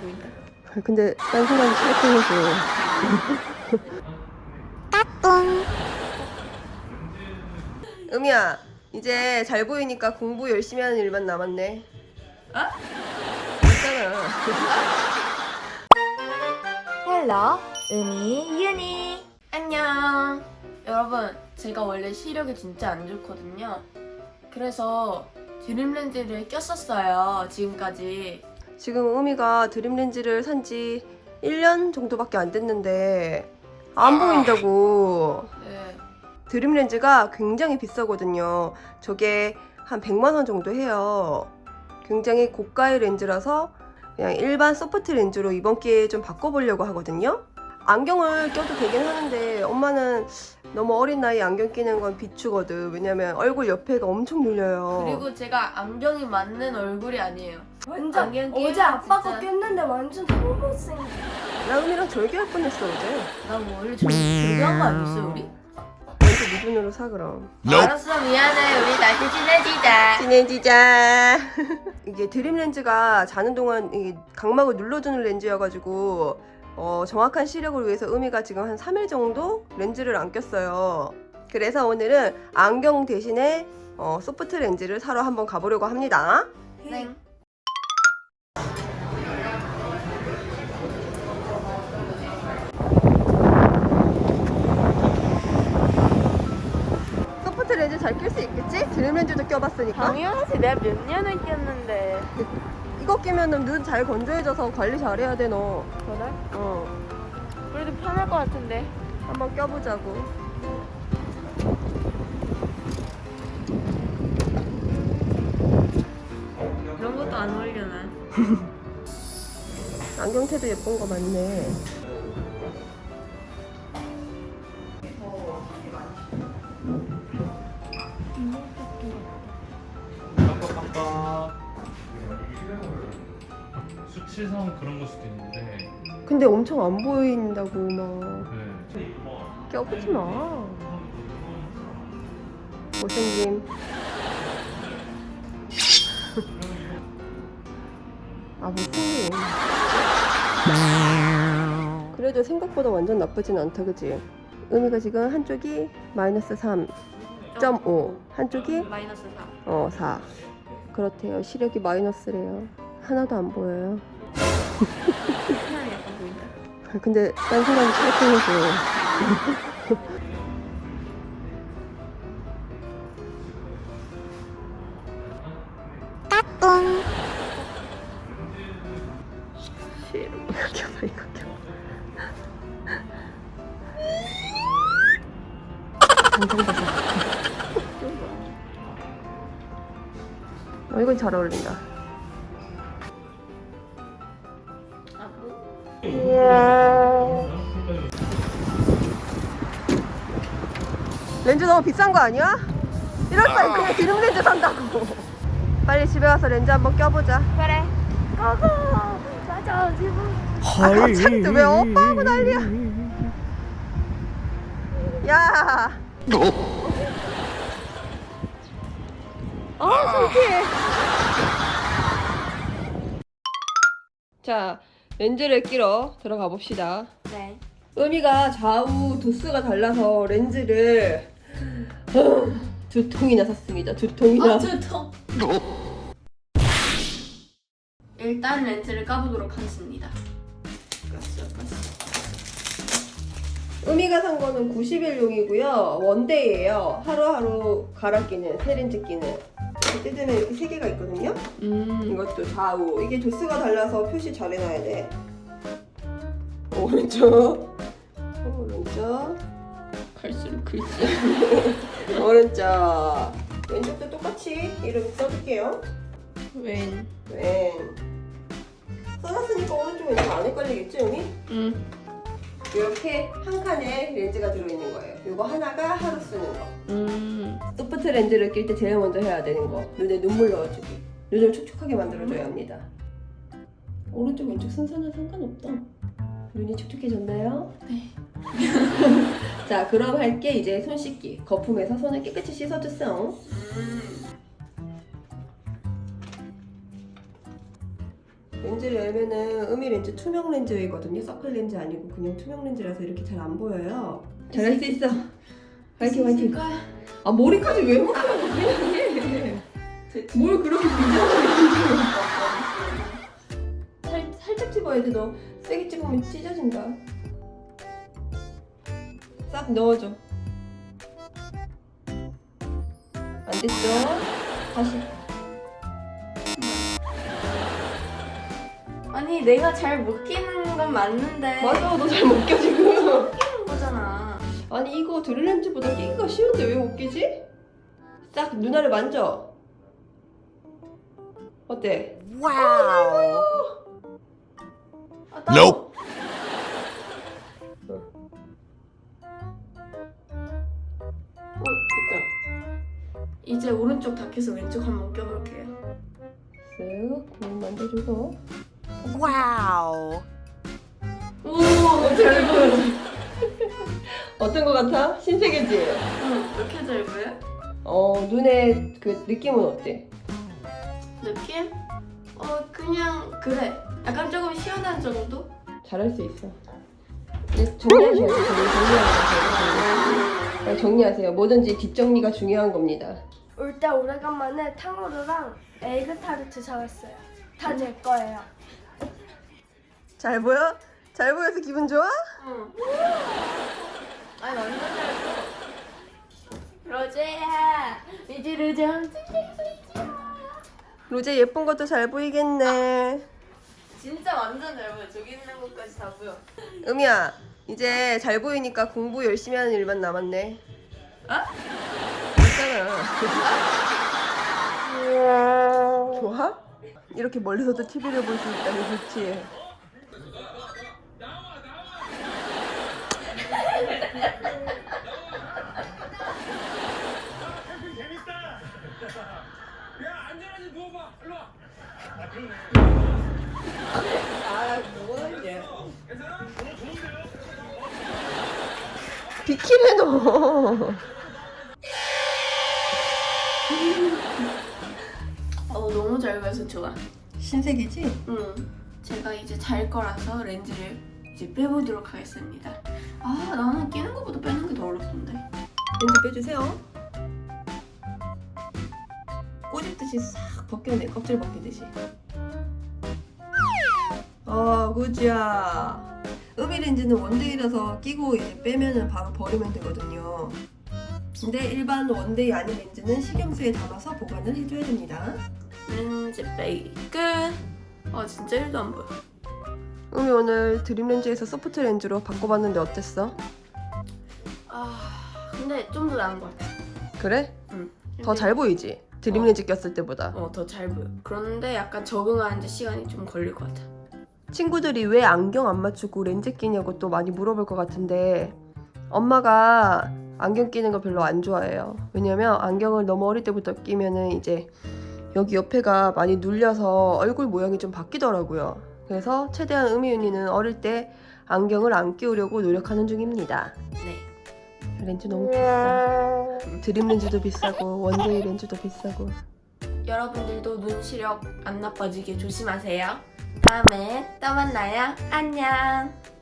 보인다. 근데 딴 사람 실패해서 음이야 이제 잘 보이니까 공부 열심히 하는 일만 남았네 어? 맞잖아 헬로, 음이, 유니. 안녕. 여러분, 제가 원래 시력이 진짜 안 좋거든요. 그래서 드림렌즈를 꼈었어요, 지금까지. 지금 음이가 드림렌즈를 산 지 1년 정도밖에 안 됐는데 안 보인다고. 네. 드림렌즈가 굉장히 비싸거든요. 저게 한 100만 원 정도 해요. 굉장히 고가의 렌즈라서 그냥 일반 소프트 렌즈로 이번 기회에 좀 바꿔보려고 하거든요. 안경을 껴도 되긴 하는데 엄마는 너무 어린 나이에 안경 끼는 건 비추거든. 왜냐면 얼굴 옆에가 엄청 눌려요. 그리고 제가 안경이 맞는 얼굴이 아니에요. 완전 안경 끼면 어제 아빠가 진짜- 꼈는데 완전 너무 못생겨. 나 음이랑 절개할 뻔했어 어제 나뭐 원래 저기 준비한 거 아니었어, 우리? 네 돈으로 사 그럼 알았어, 미안해. 우리 다시 친해지자. 친해지자. 이게 드림 렌즈가 자는 동안 이 각막을 눌러주는 렌즈여가지고 어, 정확한 시력을 위해서 음이가 지금 한 3일 정도 렌즈를 안 꼈어요. 그래서 오늘은 안경 대신에 어, 소프트 렌즈를 사러 한번 가보려고 합니다. 네. 껴봤으니까. 당연하지, 내가 몇 년을 꼈는데. 이거 끼면은 눈 잘 건조해져서 관리 잘해야 돼 너. 그래? 어, 그래도 편할 것 같은데. 한번 껴보자고. 이런 것도 안 어울려나? 안경테도 예쁜 거 많네. 깜빡깜빡 수치상 그런 걸 수도 있는데 근데 엄청 안 보인다고 막 네. 껴보지 마. 못생김. 아 못생김. 그래도 생각보다 완전 나쁘진 않다, 그지? 의미가 지금 한쪽이 마이너스 3.5, 한쪽이 마이너스 4. 어 4. 그렇대요. 시력이 마이너스래요. 하나도 안 보여요. 그냥 약간 보인다. 근데 딴 사람 실패해서 싫어 이거 봐 이거 껴 감성받아 어 이건 잘 어울린다? 렌즈 너무 비싼 거 아니야? 이럴 바에 그냥 기름 렌즈 산다고. 빨리 집에 가서 렌즈 한번 껴보자. 그래. 가가 맞아 지금. 아, 갑자기 왜 오빠하고 난리야? 야. 아, 창피해. 자, 렌즈를 끼러 들어가 봅시다. 네. 의미가 좌우 도수가 달라서 렌즈를 두 통이나 샀습니다. 두 통이나. 아, 두통. 일단 렌즈를 까보도록 하겠습니다. 깠어, 깠어. 의미가 산 거는 90일용이고요. 원데이예요. 하루하루 갈아 끼는 새 렌즈 끼는. 뜯으면 이렇게 세 개가 있거든요. 음. 이것도 좌우. 이게 도수가 달라서 표시 잘 해놔야 돼. 오른쪽. 오른쪽. 갈수록 글씨. 오른쪽. 왼쪽도 똑같이 이름 써줄게요. 웬. 왼. 써놨으니까 오른쪽 왼쪽 안 헷갈리겠지, 의미? 음. 이렇게 한 칸에 렌즈가 들어있는 거예요. 이거 하나가 하루 쓰는 거. 음. 소프트 렌즈를 낄 때 제일 먼저 해야 되는 거. 눈에 눈물 넣어주기. 눈을 촉촉하게 만들어줘야 합니다. 오른쪽 왼쪽 순서는 상관없다. 눈이 촉촉해졌나요? 네. 자, 그럼 할 게 이제 손 씻기. 거품에서 손을 깨끗이 씻어주세요. 음. 렌즈를 열면은 음이 렌즈 투명 렌즈이거든요. 서클 렌즈 아니고 그냥 투명 렌즈라서 이렇게 잘 안 보여요. 잘할 수 있어. 화이팅 화이팅. 아 머리까지 왜? 그냥 해. 뭘 그렇게 살 살짝 집어야 돼. 너 세게 집으면 찢어진다. 싹 넣어줘. 안 됐죠? 다시. 아니 내가 잘 못 끼는 건 맞는데 맞아, 너 잘 못 껴 지금. 끼는 거잖아. 아니 이거 드릴렌즈보다 끼기가 쉬운데 왜 못 끼지? 싹 누나를 만져. 어때? 와우. 아, 따로. 어 됐다. 이제 오른쪽 닦여서 왼쪽 한번 껴볼게요. 쓱공 만져주고. 와우. 오잘 보여. 어떤 거 같아? 신세계지? 응 이렇게 잘 보여? 어 눈에 그 느낌은 어때? 느낌? 어 그냥 그래. 약간 조금 시원한 정도? 잘할 수 있어. 이제 정리하셔야 돼요. 정리하세요. 빨리 정리하세요. 뭐든지 뒷정리가 중요한 겁니다. 올 때 오래간만에 탕후루랑 에그 타르트 사왔어요. 다 제 거예요. 잘 보여? 잘 보여서 기분 좋아? 응. 아니 완전 잘 보여. 로제야 이제 로제 엄청 로제 예쁜 것도 잘 보이겠네. 진짜 완전 잘 보여. 저기 있는 것까지 다 보여. 음이야, 이제 잘 보이니까 공부 열심히 하는 일만 남았네. 아? 있잖아. 좋아? 이렇게 멀리서도 TV를 볼 수 있다니 좋지. 아, 뭐하냐. 어 너무 잘 보여서 좋아. 신세계지? 응. 제가 이제 잘 거라서 렌즈를 이제 빼보도록 하겠습니다. 아 나는 끼는 것보다 빼는 게 더 어렵던데. 렌즈 빼주세요. 꼬집듯이 싹 벗겨내, 껍질 벗기듯이. 어, 구지야. 음이 렌즈는 원데이라서 끼고 이제 빼면은 바로 버리면 되거든요. 근데 일반 원데이 아닌 렌즈는 식염수에 담아서 보관을 해줘야 됩니다. 렌즈 빼기 끝. 아 진짜 1도 안 보여. 음이 오늘 드림 렌즈에서 소프트 렌즈로 바꿔봤는데 어땠어? 아 근데 좀 더 나은 것 같아. 그래? 응. 더 잘 보이지? 드림 어. 렌즈 꼈을 때보다. 어더 잘 보여. 그런데 약간 적응하는데 시간이 좀 걸릴 것 같아. 친구들이 왜 안경 안 맞추고 렌즈 끼냐고 또 많이 물어볼 것 같은데 엄마가 안경 끼는 거 별로 안 좋아해요. 왜냐면 안경을 너무 어릴 때부터 끼면은 이제 여기 옆에가 많이 눌려서 얼굴 모양이 좀 바뀌더라고요. 그래서 최대한 음이윤이는 어릴 때 안경을 안 끼우려고 노력하는 중입니다. 네. 렌즈 너무 비싸. 드림 렌즈도 비싸고 원데이 렌즈도 비싸고. 여러분들도 눈 시력 안 나빠지게 조심하세요. 다음에 또 만나요. 안녕.